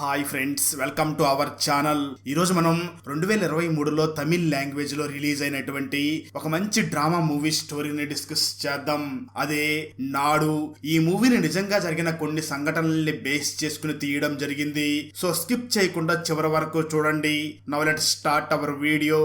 Hi friends welcome to our channel. ఈ రోజు మనం రెండు వేల ఇరవై మూడులో తమిళ్ లాంగ్వేజ్లో రిలీజ్ అయినటువంటి ఒక మంచి డ్రామా మూవీ స్టోరీని డిస్కస్ చేద్దాం. అదే నాడు. ఈ మూవీని నిజంగా జరిగిన కొన్ని సంఘటనల్ని బేస్ చేసుకుని తీయడం జరిగింది. సో స్కిప్ చేయకుండా చివరి వరకు చూడండి. Now let start our video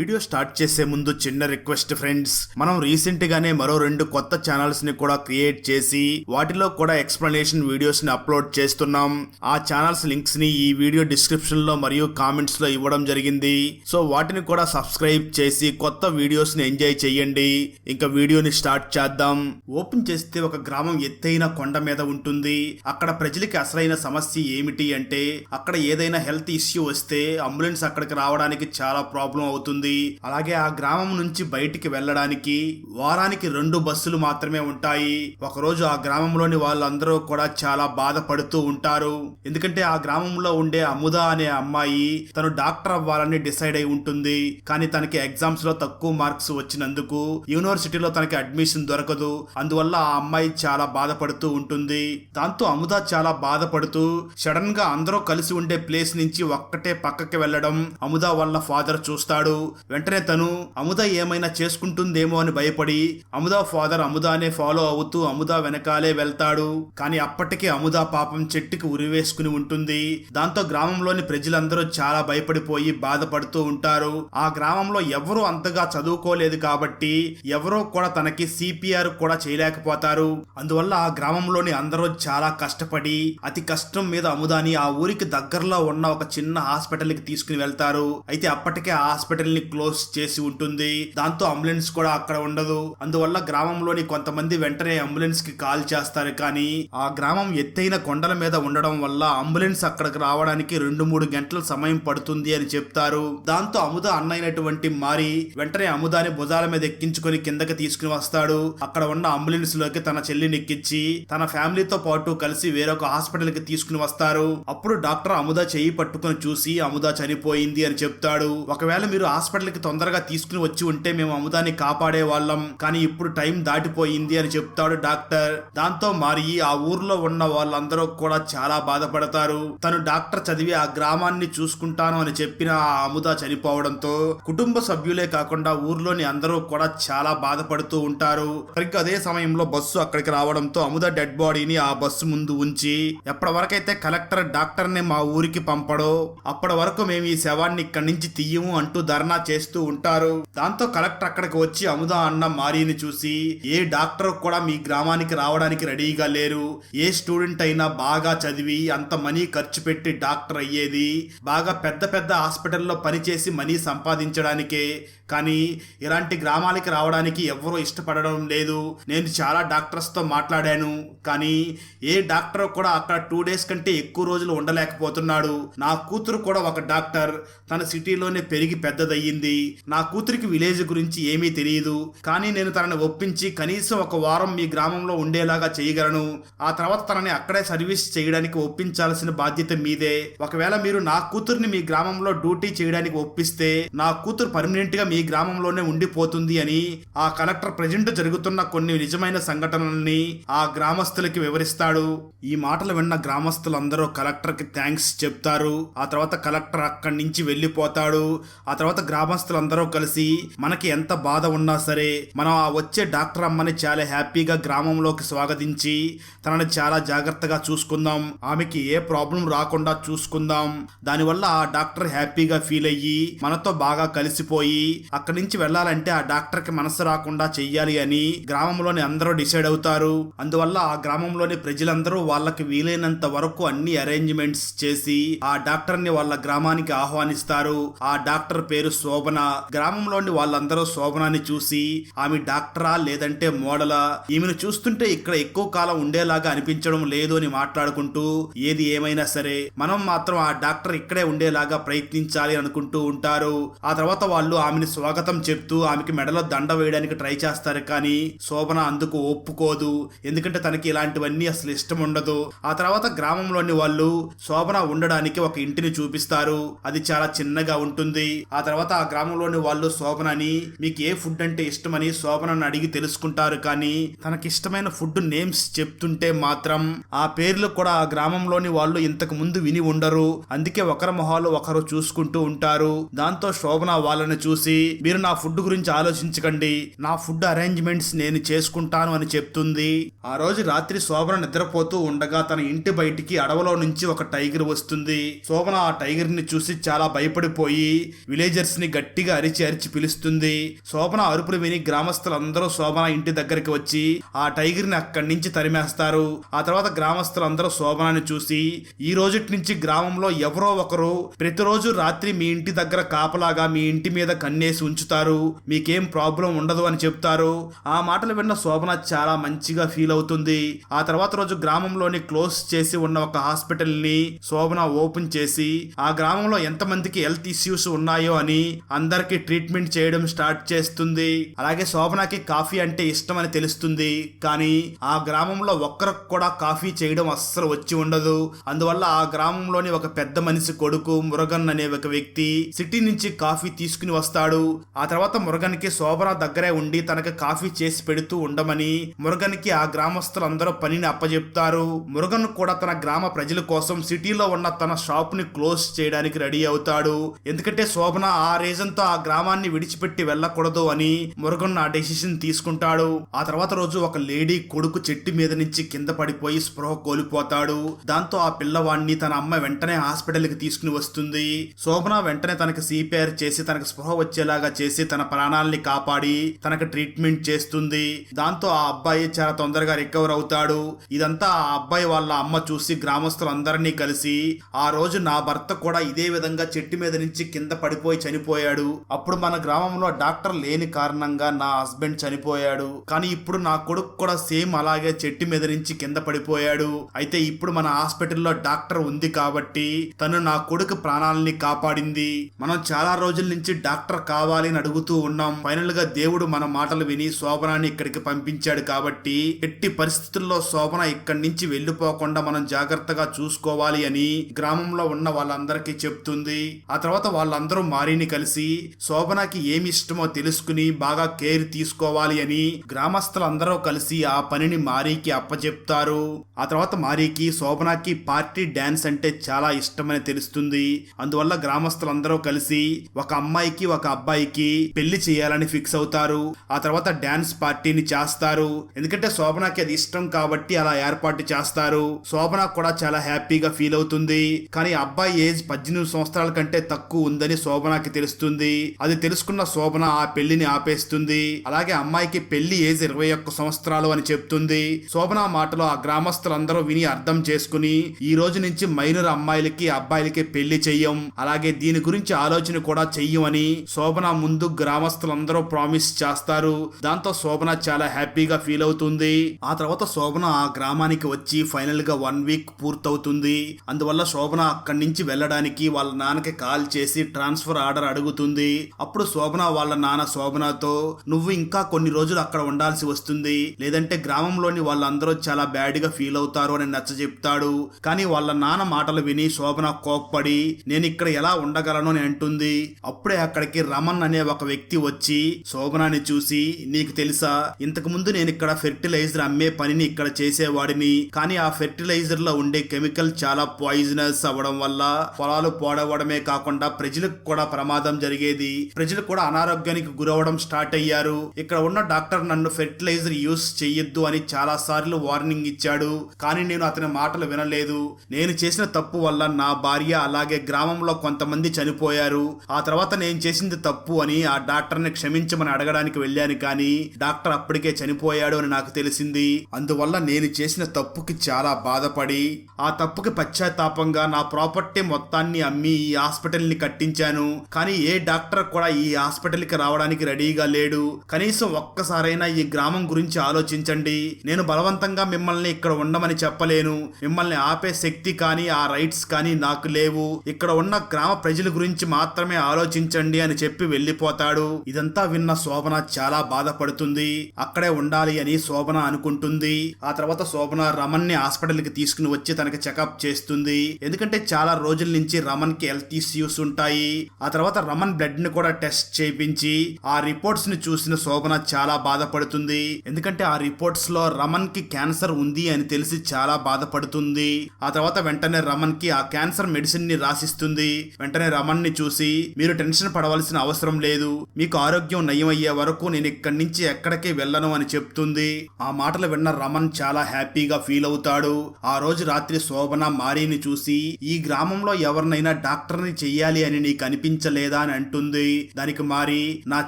video start చేసే ముందు చిన్న రిక్వెస్ట్ ఫ్రెండ్స్. మనం రీసెంట్ గానే మరో రెండు కొత్త ఛానల్స్ని కూడా క్రియేట్ చేసి వాటిలో కూడా ఎక్స్ప్లెనేషన్ వీడియోస్ని అప్లోడ్ చేస్తున్నాం. ఆ ఛానల్స్ లింక్స్ని ఈ వీడియో డిస్క్రిప్షన్లో మరియు కామెంట్స్లో ఇవ్వడం జరిగింది. సో వాటిని కూడా సబ్స్క్రైబ్ చేసి కొత్త వీడియోస్ని ఎంజాయ్ చేయండి. ఇంకా వీడియోని స్టార్ట్ చేద్దాం. ఓపెన్ చేస్తే ఒక గ్రామం ఎత్తైన కొండ మీద ఉంటుంది. అక్కడ ప్రజలకి అసలైన సమస్య ఏమిటి అంటే అక్కడ ఏదైనా హెల్త్ ఇష్యూ వస్తే అంబులెన్స్ అక్కడికి రావడానికి చాలా ప్రాబ్లం అవుతుంది. అలాగే ఆ గ్రామం నుంచి బయటికి వెళ్ళడానికి వారానికి రెండు బస్సులు మాత్రమే ఉంటాయి. ఒకరోజు ఆ గ్రామంలోని వాళ్ళందరూ కూడా చాలా బాధపడుతూ ఉంటారు. ఎందుకంటే ఆ గ్రామంలో ఉండే అముద అనే అమ్మాయి తను డాక్టర్ అవ్వాలని డిసైడ్ అయి ఉంటుంది. కానీ తనకి ఎగ్జామ్స్లో తక్కువ మార్క్స్ వచ్చినందుకు యూనివర్సిటీలో తనకి అడ్మిషన్ దొరకదు. అందువల్ల ఆ అమ్మాయి చాలా బాధపడుతూ ఉంటుంది. దాంతో అముద చాలా బాధపడుతూ సడన్గా అందరూ కలిసి ఉండే ప్లేస్ నుంచి ఒక్కటే పక్కకి వెళ్ళడం అముద వాళ్ళ ఫాదర్ చూస్తాడు. వెంటనే తను అముద ఏమైనా చేసుకుంటుందేమో అని భయపడి అముద ఫాదర్ అముదానే ఫాలో అవుతూ అముద వెనకాలే వెళ్తాడు. కానీ అప్పటికే అముద పాపం చెట్టుకి ఉరివేసుకుని ఉంటుంది. దాంతో గ్రామంలోని ప్రజలందరూ చాలా భయపడిపోయి బాధపడుతూ ఉంటారు. ఆ గ్రామంలో ఎవరూ అంతగా చదువుకోలేదు కాబట్టి ఎవరో కూడా తనకి సిపిఆర్ కూడా చేయలేకపోతారు. అందువల్ల ఆ గ్రామంలోని అందరూ చాలా కష్టపడి అతి కష్టం మీద అముదాని ఆ ఊరికి దగ్గరలో ఉన్న ఒక చిన్న హాస్పిటల్కి తీసుకుని వెళ్తారు. అయితే అప్పటికే ఆ హాస్పిటల్ ని క్లోజ్ చేసి ఉంటుంది. దాంతో అంబులెన్స్ కూడా అక్కడ ఉండదు. అందువల్ల గ్రామంలోని కొంతమంది వెంటనే అంబులెన్స్కి కాల్ చేస్తారు. కానీ ఆ గ్రామం ఎత్తైన కొండల మీద ఉండడం వల్ల అంబులెన్స్ అక్కడికి రావడానికి రెండు మూడు గంటల సమయం పడుతుంది అని చెప్తారు. దాంతో అముద అన్నైనటువంటి మారి వెంటనే అముదాని భుజాల మీద ఎక్కించుకొని కిందకి తీసుకుని వస్తాడు. అక్కడ ఉన్న అంబులెన్స్లోకి తన చెల్లిని ఎక్కించి తన ఫ్యామిలీతో పాటు కలిసి వేరొక హాస్పిటల్కి తీసుకుని వస్తారు. అప్పుడు డాక్టర్ అముద చెయ్యి పట్టుకొని చూసి అముద చనిపోయింది అని చెప్తాడు. ఒకవేళ మీరు హాస్పిటల్ కి తొందరగా తీసుకుని వచ్చి ఉంటే మేము అముదాన్ని కాపాడే వాళ్ళం. కానీ ఇప్పుడు టైం దాటిపోయింది అని చెప్తాడు డాక్టర్. దాంతో మారి ఆ ఊర్లో ఉన్న వాళ్ళందరూ కూడా చాలా బాధపడతారు. తను డాక్టర్ చదివి ఆ గ్రామాన్ని చూసుకుంటాను అని చెప్పిన ఆ అముద చనిపోవడంతో కుటుంబ సభ్యులే కాకుండా ఊర్లోని అందరూ కూడా చాలా బాధపడుతూ ఉంటారు. సరిగ్గా అదే సమయంలో బస్సు అక్కడికి రావడంతో అముద డెడ్ బాడీని ఆ బస్సు ముందు ఉంచి ఎప్పటి వరకైతే కలెక్టర్ డాక్టర్ని మా ఊరికి పంపడో అప్పటి వరకు మేము ఈ శవాన్ని ఇక్కడి నుంచి తీయము అంటూ ధర్నా చేస్తూ ఉంటారు. దాంతో కలెక్టర్ అక్కడికి వచ్చి అముదా అన్న మారీని చూసి ఏ డాక్టర్ కూడా మీ గ్రామానికి రావడానికి రెడీగా లేరు. ఏ స్టూడెంట్ అయినా బాగా చదివి అంత మనీ ఖర్చు పెట్టి డాక్టర్ అయ్యేది. బాగా పెద్ద పెద్ద హాస్పిటల్లో పనిచేసి మనీ సంపాదించడానికే కానీ ఇలాంటి గ్రామాలకి రావడానికి ఎవరూ ఇష్టపడడం లేదు. నేను చాలా డాక్టర్స్తో మాట్లాడాను. కానీ ఏ డాక్టర్ కూడా అక్కడ టూ డేస్ కంటే ఎక్కువ రోజులు ఉండలేకపోతున్నాడు. నా కూతురు కూడా ఒక డాక్టర్. తన సిటీలోనే పెరిగి పెద్దదయ్యింది. నా కూతురికి విలేజ్ గురించి ఏమీ తెలియదు కానీ నేను తనని ఒప్పించి కనీసం ఒక వారం మీ గ్రామంలో ఉండేలాగా చేయగలను. ఆ తర్వాత తనని అక్కడే సర్వీస్ చేయడానికి ఒప్పించాల్సిన బాధ్యత మీదే. ఒకవేళ మీరు నా కూతుర్ని మీ గ్రామంలో డ్యూటీ చేయడానికి ఒప్పిస్తే నా కూతురు పర్మనెంట్గా మీ మీ గ్రామంలోనే ఉండిపోతుంది అని ఆ కలెక్టర్ ప్రజెంట్ జరుగుతున్న కొన్ని నిజమైన సంఘటనల్ని ఆ గ్రామస్తులకి వివరిస్తాడు. ఈ మాటలు విన్న గ్రామస్తులందరూ కలెక్టర్కి థ్యాంక్స్ చెప్తారు. ఆ తర్వాత కలెక్టర్ అక్కడి నుంచి వెళ్ళిపోతాడు. ఆ తర్వాత గ్రామస్తులందరూ కలిసి మనకి ఎంత బాధ ఉన్నా సరే మనం ఆ వచ్చే డాక్టర్ అమ్మని చాలా హ్యాపీగా గ్రామంలోకి స్వాగతించి తనని చాలా జాగ్రత్తగా చూసుకుందాం. ఆమెకి ఏ ప్రాబ్లం రాకుండా చూసుకుందాం. దానివల్ల ఆ డాక్టర్ హ్యాపీగా ఫీల్ అయ్యి మనతో బాగా కలిసిపోయి అక్కడి నుంచి వెళ్ళాలంటే ఆ డాక్టర్కి మనసు రాకుండా చెయ్యాలి అని గ్రామంలోని అందరూ డిసైడ్ అవుతారు. అందువల్ల ఆ గ్రామంలోని ప్రజలందరూ వాళ్ళకి వీలైనంత వరకు అన్ని అరేంజ్మెంట్స్ చేసి ఆ డాక్టర్ని వాళ్ళ గ్రామానికి ఆహ్వానిస్తారు. ఆ డాక్టర్ పేరు శోభన. గ్రామంలోని వాళ్ళందరూ శోభనాన్ని చూసి ఆమె డాక్టరా లేదంటే మోడలా? ఈమెను చూస్తుంటే ఇక్కడ ఎక్కువ కాలం ఉండేలాగా అనిపించడం లేదు అని మాట్లాడుకుంటూ ఏది ఏమైనా సరే మనం మాత్రం ఆ డాక్టర్ ఇక్కడే ఉండేలాగా ప్రయత్నించాలి అనుకుంటూ ఉంటారు. ఆ తర్వాత వాళ్ళు ఆమెను స్వాగతం చెప్తూ ఆమెకి మెడలో దండ వేయడానికి ట్రై చేస్తారు కానీ శోభన అందుకు ఒప్పుకోదు. ఎందుకంటే తనకి ఇలాంటివన్నీ అసలు ఇష్టం ఉండదు. ఆ తర్వాత గ్రామంలోని వాళ్ళు శోభన ఉండడానికి ఒక ఇంటిని చూపిస్తారు. అది చాలా చిన్నగా ఉంటుంది. ఆ తర్వాత ఆ గ్రామంలోని వాళ్ళు శోభనని మీకు ఏ ఫుడ్ అంటే ఇష్టమని శోభనని అడిగి తెలుసుకుంటారు కానీ తనకిష్టమైన ఫుడ్ నేమ్స్ చెప్తుంటే మాత్రం ఆ పేర్లు కూడా ఆ గ్రామంలోని వాళ్ళు ఇంతకు ముందు విని ఉండరు. అందుకే ఒకరి మొహాలు ఒకరు చూసుకుంటూ ఉంటారు. దాంతో శోభన వాళ్ళని చూసి మీరు నా ఫుడ్ గురించి ఆలోచించకండి. నా ఫుడ్ అరేంజ్మెంట్స్ నేను చేసుకుంటాను అని చెప్తుంది. ఆ రోజు రాత్రి శోభన నిద్రపోతూ ఉండగా తన ఇంటి బయటికి అడవిలో నుంచి ఒక టైగర్ వస్తుంది. శోభన ఆ టైగర్ని చూసి చాలా భయపడిపోయి విలేజర్స్ని గట్టిగా అరిచి అరిచి పిలుస్తుంది. శోభన అరుపులు విని గ్రామస్తులందరూ శోభన ఇంటి దగ్గరికి వచ్చి ఆ టైగర్ని అక్కడి నుంచి తరిమేస్తారు. ఆ తర్వాత గ్రామస్తులందరూ శోభనాన్ని చూసి ఈ రోజుటి నుంచి గ్రామంలో ఎవరో ఒకరు ప్రతిరోజు రాత్రి మీ ఇంటి దగ్గర కాపలాగా మీ ఇంటి మీద వేసి ఉంచుతారు. మీకేం ప్రాబ్లం ఉండదు అని చెప్తారు. ఆ మాటలు విన్న శోభన చాలా మంచిగా ఫీల్ అవుతుంది. ఆ తర్వాత రోజు గ్రామంలోని క్లోజ్ చేసి ఉన్న ఒక హాస్పిటల్ని శోభన ఓపెన్ చేసి ఆ గ్రామంలో ఎంతమందికి హెల్త్ ఇష్యూస్ ఉన్నాయో అని అందరికి ట్రీట్మెంట్ చేయడం స్టార్ట్ చేస్తుంది. అలాగే శోభనకి కాఫీ అంటే ఇష్టం అని తెలుస్తుంది. కానీ ఆ గ్రామంలో ఒక్కరికి కూడా కాఫీ చేయడం అస్సలు వచ్చి ఉండదు. అందువల్ల ఆ గ్రామంలోని ఒక పెద్ద మనిషి కొడుకు మురగన్ అనే ఒక వ్యక్తి సిటీ నుంచి కాఫీ తీసుకుని వస్తాడు. ఆ తర్వాత మురగన్కి శోభన దగ్గరే ఉండి తనకు కాఫీ చేసి పెడుతూ ఉండమని మురగన్కి ఆ గ్రామస్తులందరూ పనిని అప్పజెప్తారు. మురగన్ కూడా తన గ్రామ ప్రజల కోసం సిటీలో ఉన్న తన షాప్ని క్లోజ్ చేయడానికి రెడీ అవుతాడు. ఎందుకంటే శోభన ఆ రీజన్తో ఆ గ్రామాన్ని విడిచిపెట్టి వెళ్ళకూడదు అని మురగన్ ఆ డెసిషన్ తీసుకుంటాడు. ఆ తర్వాత రోజు ఒక లేడీ కొడుకు చెట్టు మీద నుంచి కింద పడిపోయి స్పృహ కోల్పోతాడు. దాంతో ఆ పిల్లవాడిని తన అమ్మ వెంటనే హాస్పిటల్కి తీసుకుని వస్తుంది. శోభన వెంటనే తనకి సిపిఆర్ చేసి తనకు స్పృహ వచ్చేలాగా చేసి తన ప్రాణాల్ని కాపాడి తనకు ట్రీట్మెంట్ చేస్తుంది. దాంతో ఆ అబ్బాయి చాలా తొందరగా రికవర్ అవుతాడు. ఇదంతా ఆ అబ్బాయి వాళ్ళ అమ్మ చూసి గ్రామస్తులందరినీ కలిసి ఆ రోజు నా భర్త కూడా ఇదే విధంగా చెట్టు మీద నుంచి కింద పడిపోయి చనిపోయాడు. అప్పుడు మన గ్రామంలో డాక్టర్ లేని కారణంగా నా హస్బెండ్ చనిపోయాడు. కానీ ఇప్పుడు నా కొడుకు కూడా సేమ్ అలాగే చెట్టు మీద నుంచి కింద పడిపోయాడు. అయితే ఇప్పుడు మన హాస్పిటల్లో డాక్టర్ ఉంది కాబట్టి తను నా కొడుకు ప్రాణాలని కాపాడింది. మనం చాలా రోజుల నుంచి డాక్టర్ రావాలి అని అడుగుతూ ఉన్నాం. ఫైనల్గా దేవుడు మన మాటలు విని శోభనాన్ని ఇక్కడికి పంపించాడు కాబట్టి ఎట్టి పరిస్థితుల్లో శోభన ఇక్కడి నుంచి వెళ్ళిపోకుండా మనం జాగ్రత్తగా చూసుకోవాలి అని గ్రామంలో ఉన్న వాళ్ళందరికీ చెప్తుంది. ఆ తర్వాత వాళ్ళందరూ మారిని కలిసి శోభనకి ఏమి ఇష్టమో తెలుసుకుని బాగా కేర్ తీసుకోవాలి అని గ్రామస్తులందరూ కలిసి ఆ పనిని మారీకి అప్పచెప్తారు ఆ తర్వాత మారీకి శోభనకి పార్టీ డాన్స్ అంటే చాలా ఇష్టమని తెలుస్తుంది. అందువల్ల గ్రామస్తులందరూ కలిసి ఒక అమ్మాయికి ఒక అబ్బాయికి పెళ్ళి చేయాలని ఫిక్స్ అవుతారు. ఆ తర్వాత డాన్స్ పార్టీని చేస్తారు. ఎందుకంటే శోభనాకి అది ఇష్టం కాబట్టి అలా ఏర్పాటు చేస్తారు. శోభన కూడా చాలా హ్యాపీగా ఫీల్ అవుతుంది. కానీ అబ్బాయి ఏజ్ పద్దెనిమిది సంవత్సరాల కంటే తక్కువ ఉందని శోభనకి తెలుస్తుంది. అది తెలుసుకున్న శోభన ఆ పెళ్ళిని ఆపేస్తుంది. అలాగే అమ్మాయికి పెళ్ళి ఏజ్ ఇరవై ఒక్క సంవత్సరాలు అని చెప్తుంది. శోభన మాటలో ఆ గ్రామస్తులందరూ విని అర్థం చేసుకుని ఈ రోజు నుంచి మైనర్ అమ్మాయిలకి అబ్బాయిలకి పెళ్ళి చెయ్యం. అలాగే దీని గురించి ఆలోచన కూడా చెయ్యమని శోభన శోభన ముందు గ్రామస్తులందరూ ప్రామిస్ చేస్తారు. దాంతో శోభన చాలా హ్యాపీగా ఫీల్ అవుతుంది. ఆ తర్వాత శోభన ఆ గ్రామానికి వచ్చి ఫైనల్గా వన్ వీక్ పూర్తవుతుంది. అందువల్ల శోభన అక్కడి నుంచి వెళ్ళడానికి వాళ్ళ నాన్నకి కాల్ చేసి ట్రాన్స్ఫర్ ఆర్డర్ అడుగుతుంది. అప్పుడు శోభన వాళ్ళ నాన్న శోభనతో నువ్వు ఇంకా కొన్ని రోజులు అక్కడ ఉండాల్సి వస్తుంది. లేదంటే గ్రామంలోని వాళ్ళందరూ చాలా బ్యాడ్గా ఫీల్ అవుతారు అని నచ్చ చెప్తాడు. కానీ వాళ్ళ నాన్న మాటలు విని శోభన కోప్పడి నేను ఇక్కడ ఎలా ఉండగలను అని అంటుంది. అప్పుడే అక్కడికి రమన్ అనే ఒక వ్యక్తి వచ్చి శోభనాని చూసి నీకు తెలుసా ఇంతకు ముందు నేను ఇక్కడ ఫెర్టిలైజర్ అమ్మే పనిని ఇక్కడ చేసేవాడిని. కానీ ఆ ఫెర్టిలైజర్లో ఉండే కెమికల్ చాలా పాయిజనస్ అవ్వడం వల్ల పొలాలు పాడవడమే కాకుండా ప్రజలకు కూడా ప్రమాదం జరిగేది. ప్రజలు కూడా అనారోగ్యానికి గురవడం స్టార్ట్ అయ్యారు. ఇక్కడ ఉన్న డాక్టర్ నన్ను ఫెర్టిలైజర్ యూస్ చెయ్యొద్దు అని చాలా సార్లు వార్నింగ్ ఇచ్చాడు. కానీ నేను అతని మాటలు వినలేదు. నేను చేసిన తప్పు వల్ల నా భార్య అలాగే గ్రామంలో కొంతమంది చనిపోయారు. ఆ తర్వాత నేను చేసింది తప్పు అని ఆ డాక్టర్ని క్షమించమని అడగడానికి వెళ్ళాను కానీ డాక్టర్ అప్పటికే చనిపోయాడు అని నాకు తెలిసింది. అందువల్ల నేను చేసిన తప్పుకి చాలా బాధపడి ఆ తప్పుకి పశ్చాత్తాపంగా నా ప్రాపర్టీ మొత్తాన్ని అమ్మి ఈ హాస్పిటల్ని కట్టించాను. కానీ ఏ డాక్టర్ కూడా ఈ హాస్పిటల్కి రావడానికి రెడీగా లేడు. కనీసం ఒక్కసారైనా ఈ గ్రామం గురించి ఆలోచించండి. నేను బలవంతంగా మిమ్మల్ని ఇక్కడ ఉండమని చెప్పలేను. మిమ్మల్ని ఆపే శక్తి కానీ ఆ రైట్స్ కానీ నాకు లేవు. ఇక్కడ ఉన్న గ్రామ ప్రజల గురించి మాత్రమే ఆలోచించండి అని చెప్పి వెళ్ళిపోతాడు. ఇదంతా విన్న శోభన చాలా బాధపడుతుంది. అక్కడే ఉండాలి అని శోభన అనుకుంటుంది. ఆ తర్వాత శోభన రమణ్ని హాస్పిటల్కి తీసుకుని వచ్చి తనకి చెకప్ చేస్తుంది. ఎందుకంటే చాలా రోజుల నుంచి రమణ్కి హెల్త్ ఇష్యూస్ ఉంటాయి. ఆ తర్వాత రమణ్ బ్లడ్ని కూడా టెస్ట్ చేయించి ఆ రిపోర్ట్స్ని చూసిన శోభన చాలా బాధపడుతుంది. ఎందుకంటే ఆ రిపోర్ట్స్లో రమణ్కి క్యాన్సర్ ఉంది అని తెలిసి చాలా బాధపడుతుంది. ఆ తర్వాత వెంటనే రమణ్కి ఆ క్యాన్సర్ మెడిసిన్ని రాసిస్తుంది. వెంటనే రమణ్ని చూసి మీరు టెన్షన్ పడవలసిన అవసరం లేదు. మీకు ఆరోగ్యం నయమయ్యే వరకు నేను ఇక్కడి నుంచి ఎక్కడికి వెళ్ళను అని చెప్తుంది. ఆ మాటలు విన్న రమణ్ చాలా హ్యాపీగా ఫీల్ అవుతాడు. ఆ రోజు రాత్రి శోభన మారీని చూసి ఈ గ్రామంలో ఎవరినైనా డాక్టర్ని చెయ్యాలి అని నీకు అనిపించలేదా? అని అంటుంది. దానికి మారి నా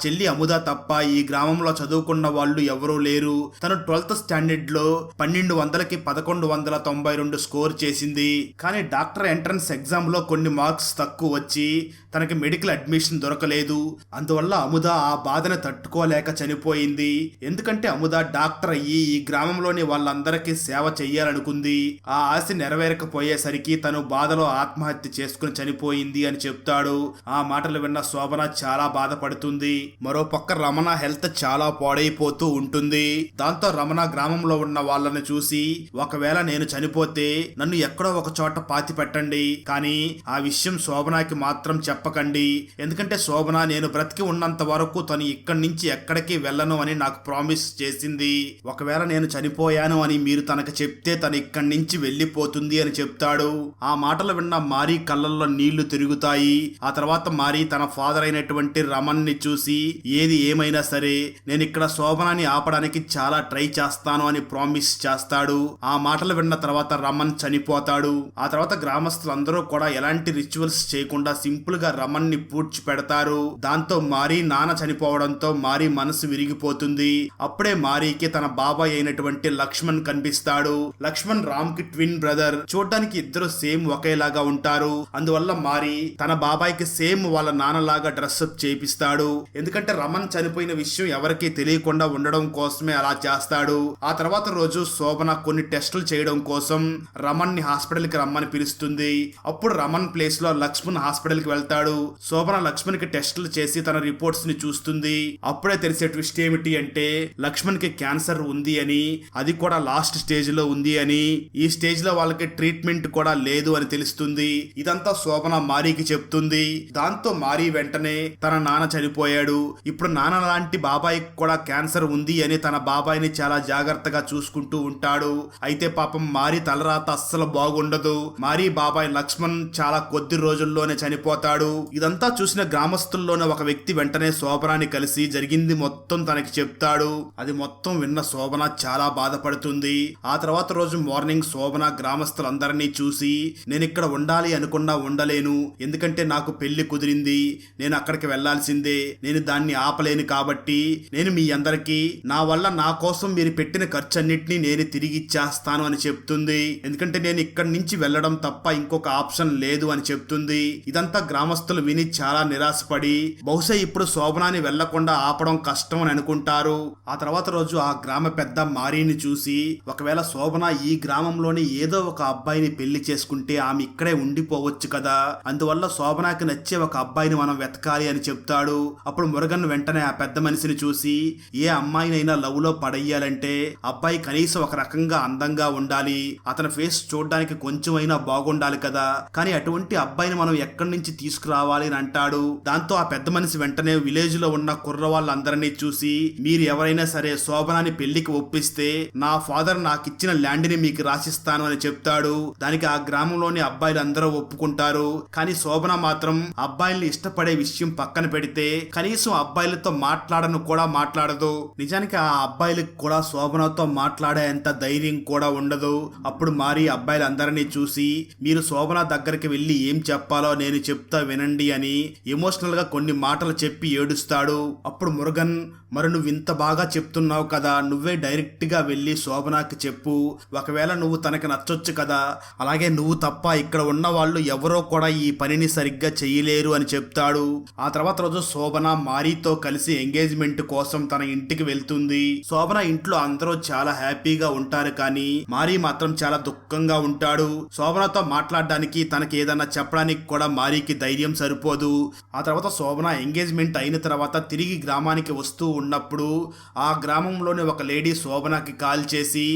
చెల్లి అముదా తప్ప ఈ గ్రామంలో చదువుకున్న వాళ్ళు ఎవరూ లేరు. తను ట్వెల్త్ స్టాండర్డ్లో పన్నెండు వందలకి పదకొండు వందల తొంభై రెండు స్కోర్ చేసింది. కానీ డాక్టర్ ఎంట్రన్స్ ఎగ్జామ్లో కొన్ని మార్క్స్ తక్కువ వచ్చి తనకి మెడికల్ అడ్మిషన్ దొరకలేదు. అందువల్ల అముద ఆ బాధను తట్టుకోలేక చనిపోయింది. ఎందుకంటే అముద డాక్టర్ అయ్యి ఈ గ్రామంలోని వాళ్ళందరికీ సేవ చెయ్యాలనుకుంది. ఆ ఆశ నెరవేరకపోయేసరికి తను బాధలో ఆత్మహత్య చేసుకుని చనిపోయింది అని చెప్తాడు. ఆ మాటలు విన్న శోభన చాలా బాధపడుతుంది. మరో పక్క రమణ హెల్త్ చాలా పాడైపోతూ ఉంటుంది. దాంతో రమణ గ్రామంలో ఉన్న వాళ్ళని చూసి ఒకవేళ నేను చనిపోతే నన్ను ఎక్కడో ఒక చోట పాతి పెట్టండి కానీ ఆ విషయం శోభనాకి మాత్రం చెప్పకండి. ఎందుకంటే శోభన నేను బ్రతికి ఉన్నంత వరకు తను ఇక్కడి నుంచి ఎక్కడికి వెళ్ళను అని నాకు ప్రామిస్ చేసింది. ఒకవేళ నేను చనిపోయాను అని మీరు తనకు చెప్తే తను ఇక్కడి నుంచి వెళ్ళిపోతుంది అని చెప్తాడు. ఆ మాటలు విన్న మారీ కళ్ళల్లో నీళ్ళు తిరుగుతాయి. ఆ తర్వాత మారీ తన ఫాదర్ అయినటువంటి రమన్ని చూసి ఏది ఏమైనా సరే నేను ఇక్కడ శోభనాన్ని ఆపడానికి చాలా ట్రై చేస్తాను అని ప్రామిస్ చేస్తాడు. ఆ మాటలు విన్న తర్వాత రమన్ చనిపోతాడు. ఆ తర్వాత గ్రామస్తులందరూ కూడా ఎలాంటి రిచువల్స్ చేయకుండా సింపుల్గా రమన్ని పూడ్చి పెడతారు. దాంతో మారీ నాన్న చనిపోవడంతో మారీ మనసు విరిగిపోతుంది. అప్పుడే మారీకి తన బాబాయ్ అయినటువంటి లక్ష్మణ్ కనిపిస్తాడు. లక్ష్మణ్ రామ్కి ట్విన్ బ్రదర్. చూడడానికి ఇద్దరు సేమ్ ఒకేలాగా ఉంటారు. అందువల్ల మారి తన బాబాయ్కి సేమ్ వాళ్ళ నాన్నలాగా డ్రెస్అప్ చేపిస్తాడు. ఎందుకంటే రమణ్ చనిపోయిన విషయం ఎవరికీ తెలియకుండా ఉండడం కోసమే అలా చేస్తాడు. ఆ తర్వాత రోజు శోభన కొన్ని టెస్టులు చేయడం కోసం రమణ్ని హాస్పిటల్కి రమ్మని పిలుస్తుంది. అప్పుడు రమణ్ ప్లేస్లో లక్ష్మణ్ హాస్పిటల్కి వెళ్తాడు. శోభన లక్ష్మణ్కి టెస్టులు చేసి తన రిపోర్ట్స్ని చూస్తుంది. అప్పుడే తెలిసే ట్విస్ట్ ఏమిటి అంటే లక్ష్మణ్కి క్యాన్సర్ ఉంది అని అది కూడా లాస్ట్ స్టేజ్లో ఉంది అని ఈ స్టేజ్లో వాళ్ళకి ట్రీట్మెంట్ కూడా లేదు అని తెలుస్తుంది. ఇదంతా శోభన మారీకి చెప్తుంది. దాంతో మారీ వెంటనే తన నాన్న చనిపోయాడు. ఇప్పుడు నాన్న లాంటి బాబాయ్ కూడా క్యాన్సర్ ఉంది అని తన బాబాయ్ని చాలా జాగ్రత్తగా చూసుకుంటూ ఉంటాడు. అయితే పాపం మారీ తలరాత అస్సలు బాగుండదు. మారీ బాబాయ్ లక్ష్మణ్ చాలా కొద్ది రోజుల్లోనే చనిపోతాడు. ఇదంతా చూసిన గ్రామస్తుల్లో గ్రామస్తుల్లోనే ఒక వ్యక్తి వెంటనే శోభనాన్ని కలిసి జరిగింది మొత్తం తనకి చెప్తాడు. అది మొత్తం విన్న శోభన చాలా బాధపడుతుంది. ఆ తర్వాత రోజు మార్నింగ్ శోభన గ్రామస్తులందరినీ చూసి నేను ఇక్కడ ఉండాలి అనుకున్నా ఉండలేను. ఎందుకంటే నాకు పెళ్ళి కుదిరింది. నేను అక్కడికి వెళ్ళాల్సిందే. నేను దాన్ని ఆపలేను కాబట్టి నేను మీ అందరికీ నా వల్ల నా కోసం మీరు పెట్టిన ఖర్చు నేను తిరిగి ఇచ్చేస్తాను అని చెప్తుంది. ఎందుకంటే నేను ఇక్కడి నుంచి వెళ్ళడం తప్ప ఇంకొక ఆప్షన్ లేదు అని చెప్తుంది. ఇదంతా గ్రామస్తులు విని చాలా నిరాశపడి బహుశా ఇప్పుడు శోభనాన్ని వెళ్ళకుండా ఆపడం కష్టం అని అనుకుంటారు. ఆ తర్వాత రోజు ఆ గ్రామ పెద్ద మారీని చూసి ఒకవేళ శోభన ఈ గ్రామంలోని ఏదో ఒక అబ్బాయిని పెళ్ళి చేసుకుంటే ఆమె ఇక్కడే ఉండిపోవచ్చు కదా. అందువల్ల శోభనాకి నచ్చే ఒక అబ్బాయిని మనం వెతకాలి అని చెప్తాడు. అప్పుడు మురగన్ వెంటనే ఆ పెద్ద మనిషిని చూసి ఏ అమ్మాయినైనా లవ్లో పడేయాలంటే అబ్బాయి కనీసం ఒక రకంగా అందంగా ఉండాలి. అతని ఫేస్ చూడడానికి కొంచెమైనా బాగుండాలి కదా. కానీ అటువంటి అబ్బాయిని మనం ఎక్కడి నుంచి తీసుకురావాలి అని అంటాడు. దాంతో ఆ పెద్ద మనిషి వెంటనే విలేజ్లో ఉన్న కుర్ర వాళ్ళందరినీ చూసి మీరు ఎవరైనా సరే శోభనాన్ని పెళ్ళికి ఒప్పిస్తే నా ఫాదర్ నాకు ఇచ్చిన ల్యాండ్ని మీకు రాసిస్తాను అని చెప్తాడు. దానికి ఆ గ్రామంలోని అబ్బాయిలు అందరూ ఒప్పుకుంటారు. కానీ శోభన మాత్రం అబ్బాయిల్ని ఇష్టపడే విషయం పక్కన పెడితే కనీసం అబ్బాయిలతో మాట్లాడను కూడా మాట్లాడదు. నిజానికి ఆ అబ్బాయిలకు కూడా శోభనతో మాట్లాడేంత ధైర్యం కూడా ఉండదు. అప్పుడు మారి అబ్బాయిలందరినీ చూసి మీరు శోభన దగ్గరికి వెళ్ళి ఏం చెప్పాలో నేను చెప్తా వినండి అని ఎమోషనల్గా కొన్ని మాటలు చెప్పి ఏడుస్తాడు. అప్పుడు మురుగన్ మరి నువ్వు ఇంత బాగా చెప్తున్నావు కదా నువ్వే డైరెక్ట్గా వెళ్ళి శోభనాకి చెప్పు. ఒకవేళ నువ్వు తనకి నచ్చొచ్చు కదా అలాగే నువ్వు తప్ప ఇక్కడ ఉన్న వాళ్ళు ఎవరో కూడా ఈ పనిని సరిగ్గా చేయలేరు అని చెప్తాడు. ఆ తర్వాత రోజు శోభన మారీతో కలిసి ఎంగేజ్మెంట్ కోసం తన ఇంటికి వెళ్తుంది. శోభన ఇంట్లో అందరూ చాలా హ్యాపీగా ఉంటారు కానీ మారీ మాత్రం చాలా దుఃఖంగా ఉంటాడు. శోభనతో మాట్లాడడానికి తనకి ఏదన్నా చెప్పడానికి కూడా మారీకి ధైర్యం సరిపోదు. ఆ తర్వాత శోభన ఎంగేజ్మెంట్ అయిన తర్వాత తిరిగి గ్రామానికి వస్తూ ఉన్నప్పుడు ఆ గ్రామంలోని ఒక లేడీ శోభనకి కాల్ చేసి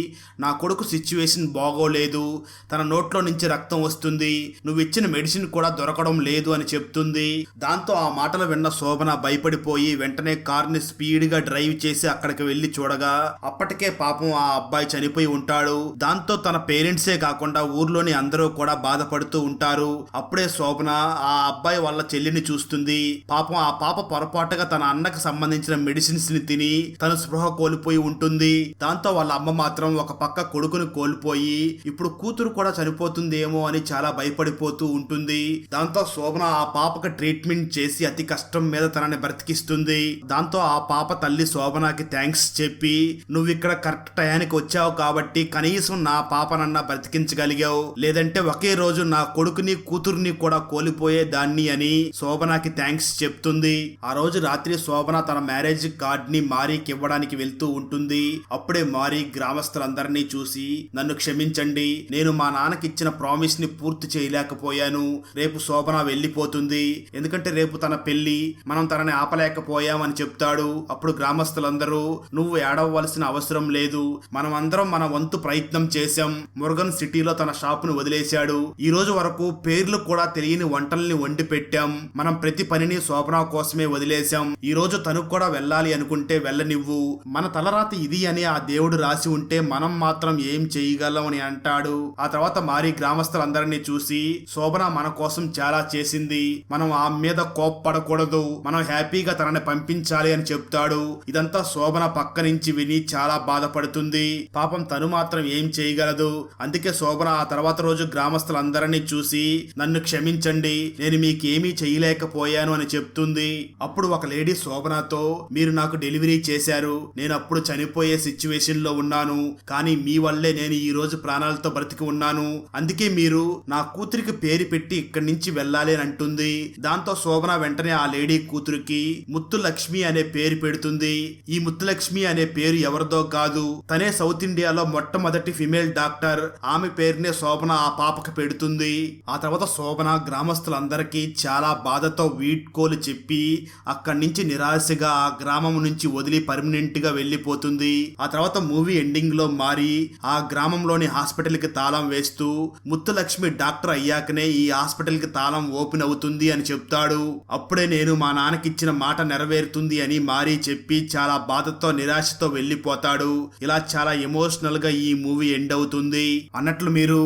నా కొడుకు సిచ్యువేషన్ బాగోలేదు. తన నోట్లో నుంచి రక్తం వస్తుంది. నువ్వు ఇచ్చిన మెడిసిన్ కూడా దొరకడం లేదు అని చెప్తుంది. దాంతో ఆ మాటలు విన్న శోభన భయపడిపోయి వెంటనే కార్ని స్పీడ్గా డ్రైవ్ చేసి అక్కడికి వెళ్ళి చూడగా అప్పటికే పాపం ఆ అబ్బాయి చనిపోయి ఉంటాడు. దాంతో తన పేరెంట్సే కాకుండా ఊర్లోని అందరూ కూడా బాధపడుతూ ఉంటారు. అప్పుడే శోభన ఆ అబ్బాయి వాళ్ళ చెల్లిని చూస్తుంది. పాపం ఆ పాప పొరపాటుగా తన అన్నకు సంబంధించిన మెడిసిన్ మెడిసిన్స్ని తిని తను స్పృహ కోల్పోయి ఉంటుంది. దాంతో వాళ్ళ అమ్మ మాత్రం ఒక పక్క కొడుకుని కోల్పోయి ఇప్పుడు కూతురు కూడా చనిపోతుందేమో అని చాలా భయపడిపోతూ ఉంటుంది. దాంతో శోభన ఆ పాపకు ట్రీట్మెంట్ చేసి అతి కష్టం మీద తనని బ్రతికిస్తుంది. దాంతో ఆ పాప తల్లి శోభనకి థ్యాంక్స్ చెప్పి నువ్వు ఇక్కడ కరెక్ట్ టయానికి వచ్చావు కాబట్టి కనీసం నా పాపనన్నా బ్రతికించగలిగావు. లేదంటే ఒకే రోజు నా కొడుకుని కూతుర్ని కూడా కోల్పోయే దాన్ని అని శోభనకి థ్యాంక్స్ చెప్తుంది. ఆ రోజు రాత్రి శోభన తన మ్యారేజ్ కార్డ్ మారీకి ఇవ్వడానికి వెళ్తూ ఉంటుంది. అప్పుడే మారీ గ్రామస్తులందరినీ చూసి నన్ను క్షమించండి. నేను మా నాన్నకి ఇచ్చిన ప్రామిస్ని పూర్తి చేయలేకపోయాను. రేపు శోభన వెళ్ళిపోతుంది. ఎందుకంటే రేపు తన పెళ్ళి మనం తనని ఆపలేకపోయామని చెప్తాడు. అప్పుడు గ్రామస్తులందరూ నువ్వు ఏడవలసిన అవసరం లేదు. మనం అందరం మన వంతు ప్రయత్నం చేశాం. మురుగన్ సిటీలో తన షాపును వదిలేశాడు. ఈ రోజు వరకు పేర్లు కూడా తెలియని వంటల్ని వండి పెట్టాం మనం ప్రతి పనిని శోభన కోసమే వదిలేశాం. ఈ రోజు తను కూడా వెళ్ళాలి అనుకుంటే వెళ్ళనివ్వు. మన తలరాతి ఇది అని ఆ దేవుడు రాసి ఉంటే మనం మాత్రం ఏం చేయగలం అని అంటాడు. ఆ తర్వాత మారి గ్రామస్తులందరినీ చూసి శోభన మన కోసం చాలా చేసింది. మనం ఆ మీద కోప్పడకూడదు. మనం హ్యాపీగా తనని పంపించాలి అని చెప్తాడు. ఇదంతా శోభన పక్క నుంచి విని చాలా బాధపడుతుంది. పాపం తను మాత్రం ఏం చేయగలదు. అందుకే శోభన ఆ తర్వాత రోజు గ్రామస్తులందరినీ చూసి నన్ను క్షమించండి. నేను మీకేమీ చేయలేకపోయాను అని చెప్తుంది. అప్పుడు ఒక లేడీ శోభనతో మీరు నాకు డెలివరీ చేశారు. నేను అప్పుడు చనిపోయే సిచ్యువేషన్లో ఉన్నాను. కానీ మీ వల్లే నేను ఈ రోజు ప్రాణాలతో బ్రతికి ఉన్నాను. అందుకే మీరు నా కూతురికి పేరు పెట్టి ఇక్కడి నుంచి వెళ్ళాలి అని అంటుంది. దాంతో శోభన వెంటనే ఆ లేడీ కూతురికి ముత్తులక్ష్మి అనే పేరు పెడుతుంది. ఈ ముత్తులక్ష్మి అనే పేరు ఎవరిదో కాదు. తనే సౌత్ ఇండియాలో మొట్టమొదటి ఫిమేల్ డాక్టర్ ఆమె పేరునే శోభన ఆ పాపకు పెడుతుంది. ఆ తర్వాత శోభన గ్రామస్తులందరికీ చాలా బాధతో వీడ్కోలు చెప్పి అక్కడి నుంచి నిరాశగా ఆ గ్రామ గ్రామం నుంచి వదిలి పర్మనెంట్గా వెళ్ళిపోతుంది. ఆ తర్వాత మూవీ ఎండింగ్లో మారి ఆ గ్రామంలోని హాస్పిటల్కి తాళం వేస్తూ ముత్తులక్ష్మి డాక్టర్ అయ్యాకనే ఈ హాస్పిటల్కి తాళం ఓపెన్ అవుతుంది అని చెప్తాడు. అప్పుడే నేను మా నాన్నకిచ్చిన మాట నెరవేరుతుంది అని మారి చెప్పి చాలా బాధతో నిరాశతో వెళ్ళిపోతాడు. ఇలా చాలా ఎమోషనల్గా ఈ మూవీ ఎండ్ అవుతుంది. అన్నట్లు మీరు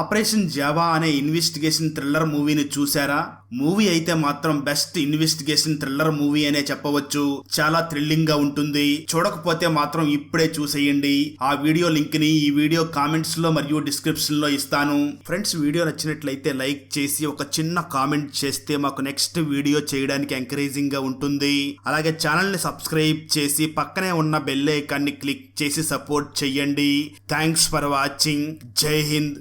ఆపరేషన్ జావా అనే ఇన్వెస్టిగేషన్ థ్రిల్లర్ మూవీని చూసారా మూవీ అయితే మాత్రం బెస్ట్ ఇన్వెస్టిగేషన్ థ్రిల్లర్ మూవీ అనే చెప్పవచ్చు. చాలా థ్రిల్లింగ్గా ఉంటుంది. చూడకపోతే మాత్రం ఇప్పుడే చూసేయండి. ఆ వీడియో లింక్ని ఈ వీడియో కామెంట్స్లో మరియు డిస్క్రిప్షన్లో ఇస్తాను. ఫ్రెండ్స్ వీడియో నచ్చినట్లయితే లైక్ చేసి ఒక చిన్న కామెంట్ చేస్తే మాకు నెక్స్ట్ వీడియో చేయడానికి ఎంకరేజింగ్గా ఉంటుంది. అలాగే ఛానల్ని సబ్స్క్రైబ్ చేసి పక్కనే ఉన్న బెల్ ఐకాన్ని క్లిక్ చేసి సపోర్ట్ చెయ్యండి థ్యాంక్స్ ఫర్ వాచింగ్. జై హింద్.